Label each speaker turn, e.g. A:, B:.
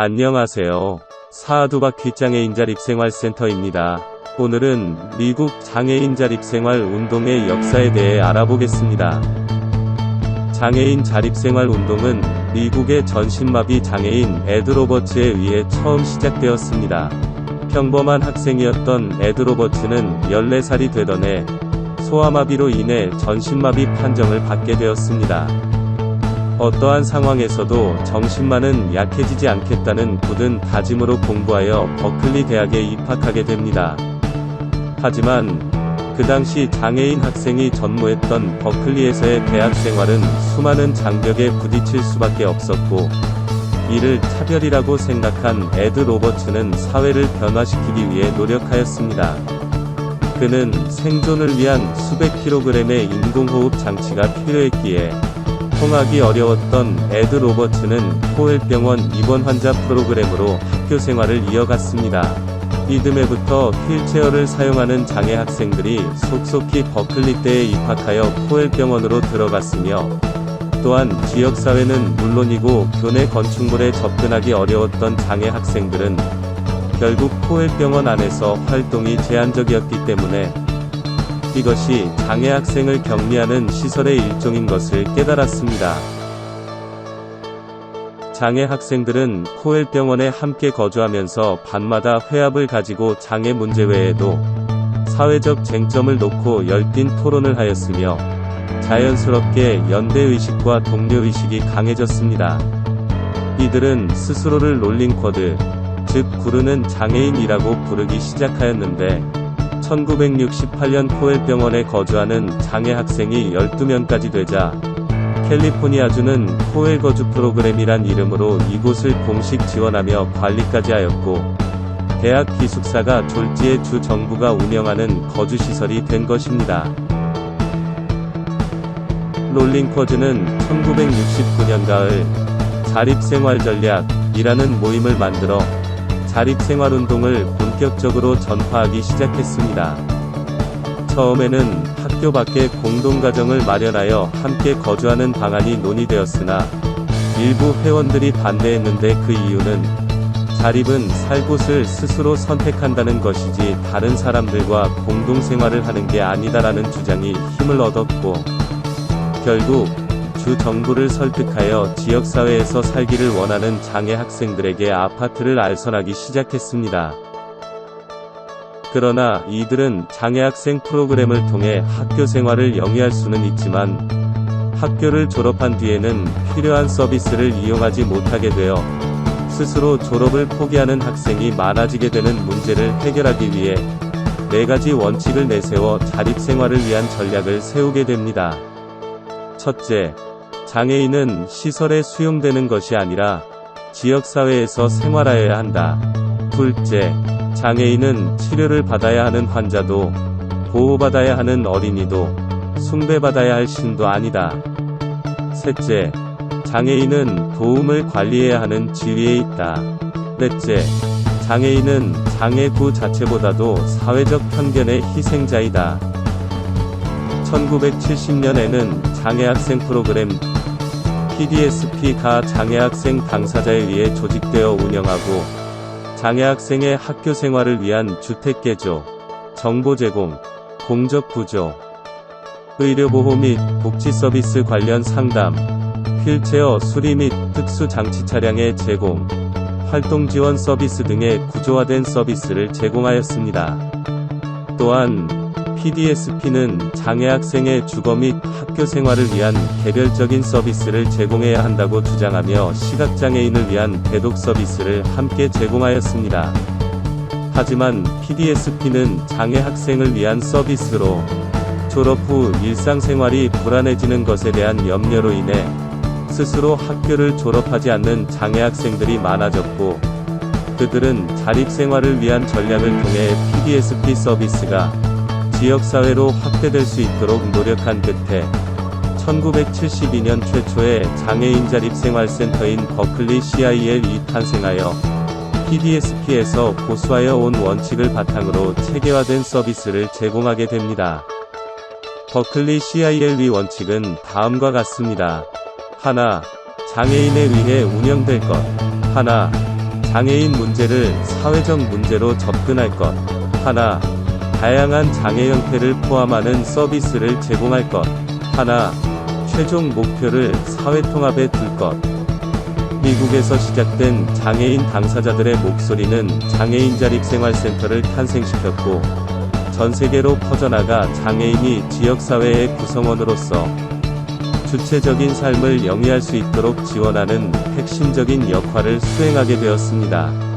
A: 안녕하세요. 사두바퀴 장애인 자립생활센터입니다. 오늘은 미국 장애인 자립생활 운동의 역사에 대해 알아보겠습니다. 장애인 자립생활 운동은 미국의 전신마비 장애인 에드 로버츠에 의해 처음 시작되었습니다. 평범한 학생이었던 에드 로버츠는 14살이 되던 해 소아마비로 인해 전신마비 판정을 받게 되었습니다. 어떠한 상황에서도 정신만은 약해지지 않겠다는 굳은 다짐으로 공부하여 버클리 대학에 입학하게 됩니다. 하지만 그 당시 장애인 학생이 전무했던 버클리에서의 대학 생활은 수많은 장벽에 부딪힐 수밖에 없었고, 이를 차별이라고 생각한 에드 로버츠는 사회를 변화시키기 위해 노력하였습니다. 그는 생존을 위한 수백 킬로그램의 인공호흡 장치가 필요했기에 통하기 어려웠던 에드 로버츠는 코엘병원 입원 환자 프로그램으로 학교 생활을 이어갔습니다. 이듬해부터 휠체어를 사용하는 장애 학생들이 속속히 버클리대에 입학하여 코엘병원으로 들어갔으며 또한 지역사회는 물론이고 교내 건축물에 접근하기 어려웠던 장애 학생들은 결국 코엘병원 안에서 활동이 제한적이었기 때문에 이것이 장애 학생을 격리하는 시설의 일종인 것을 깨달았습니다. 장애 학생들은 코엘 병원에 함께 거주하면서 밤마다 회합을 가지고 장애 문제 외에도 사회적 쟁점을 놓고 열띤 토론을 하였으며 자연스럽게 연대의식과 동료의식이 강해졌습니다. 이들은 스스로를 롤링쿼드, 즉 구르는 장애인이라고 부르기 시작하였는데 1968년 코엘 병원에 거주하는 장애 학생이 12명까지 되자 캘리포니아주는 코엘 거주 프로그램이란 이름으로 이곳을 공식 지원하며 관리까지 하였고 대학 기숙사가 졸지에 주 정부가 운영하는 거주시설이 된 것입니다. 롤링커즈는 1969년 가을 자립생활 전략이라는 모임을 만들어 자립생활 운동을 본격적으로 전파하기 시작했습니다. 처음에는 학교 밖에 공동가정을 마련하여 함께 거주하는 방안이 논의되었으나 일부 회원들이 반대했는데 그 이유는 자립은 살 곳을 스스로 선택한다는 것이지 다른 사람들과 공동생활을 하는 게 아니다라는 주장이 힘을 얻었고 결국 주 정부를 설득하여 지역사회에서 살기를 원하는 장애 학생들에게 아파트를 알선하기 시작했습니다. 그러나 이들은 장애 학생 프로그램을 통해 학교 생활을 영위할 수는 있지만 학교를 졸업한 뒤에는 필요한 서비스를 이용하지 못하게 되어 스스로 졸업을 포기하는 학생이 많아지게 되는 문제를 해결하기 위해 네 가지 원칙을 내세워 자립생활을 위한 전략을 세우게 됩니다. 첫째, 장애인은 시설에 수용되는 것이 아니라 지역사회에서 생활하여야 한다. 둘째, 장애인은 치료를 받아야 하는 환자도 보호받아야 하는 어린이도 숭배받아야 할 신도 아니다. 셋째, 장애인은 도움을 관리해야 하는 지위에 있다. 넷째, 장애인은 장애 구 자체보다도 사회적 편견의 희생자이다. 1970년에는 장애학생 프로그램 PDSP가 장애학생 당사자에 의해 조직되어 운영하고 장애학생의 학교 생활을 위한 주택 개조, 정보 제공, 공적 구조, 의료보호 및 복지 서비스 관련 상담, 휠체어 수리 및 특수 장치 차량의 제공, 활동 지원 서비스 등의 구조화된 서비스를 제공하였습니다. 또한 PDSP는 장애 학생의 주거 및 학교 생활을 위한 개별적인 서비스를 제공해야 한다고 주장하며 시각장애인을 위한 배독 서비스를 함께 제공하였습니다. 하지만 PDSP는 장애 학생을 위한 서비스로 졸업 후 일상생활이 불안해지는 것에 대한 염려로 인해 스스로 학교를 졸업하지 않는 장애 학생들이 많아졌고 그들은 자립생활을 위한 전략을 통해 PDSP 서비스가 지역사회로 확대될 수 있도록 노력한 끝에 1972년 최초의 장애인 자립생활센터인 버클리 CIL이 탄생하여 PDSP에서 고수하여 온 원칙을 바탕으로 체계화된 서비스를 제공하게 됩니다. 버클리 CIL의 원칙은 다음과 같습니다. 하나, 장애인에 의해 운영될 것. 하나, 장애인 문제를 사회적 문제로 접근할 것. 하나. 다양한 장애 형태를 포함하는 서비스를 제공할 것. 하나. 최종 목표를 사회 통합에 둘 것. 미국에서 시작된 장애인 당사자들의 목소리는 장애인 자립생활센터를 탄생시켰고, 전 세계로 퍼져나가 장애인이 지역사회의 구성원으로서 주체적인 삶을 영위할 수 있도록 지원하는 핵심적인 역할을 수행하게 되었습니다.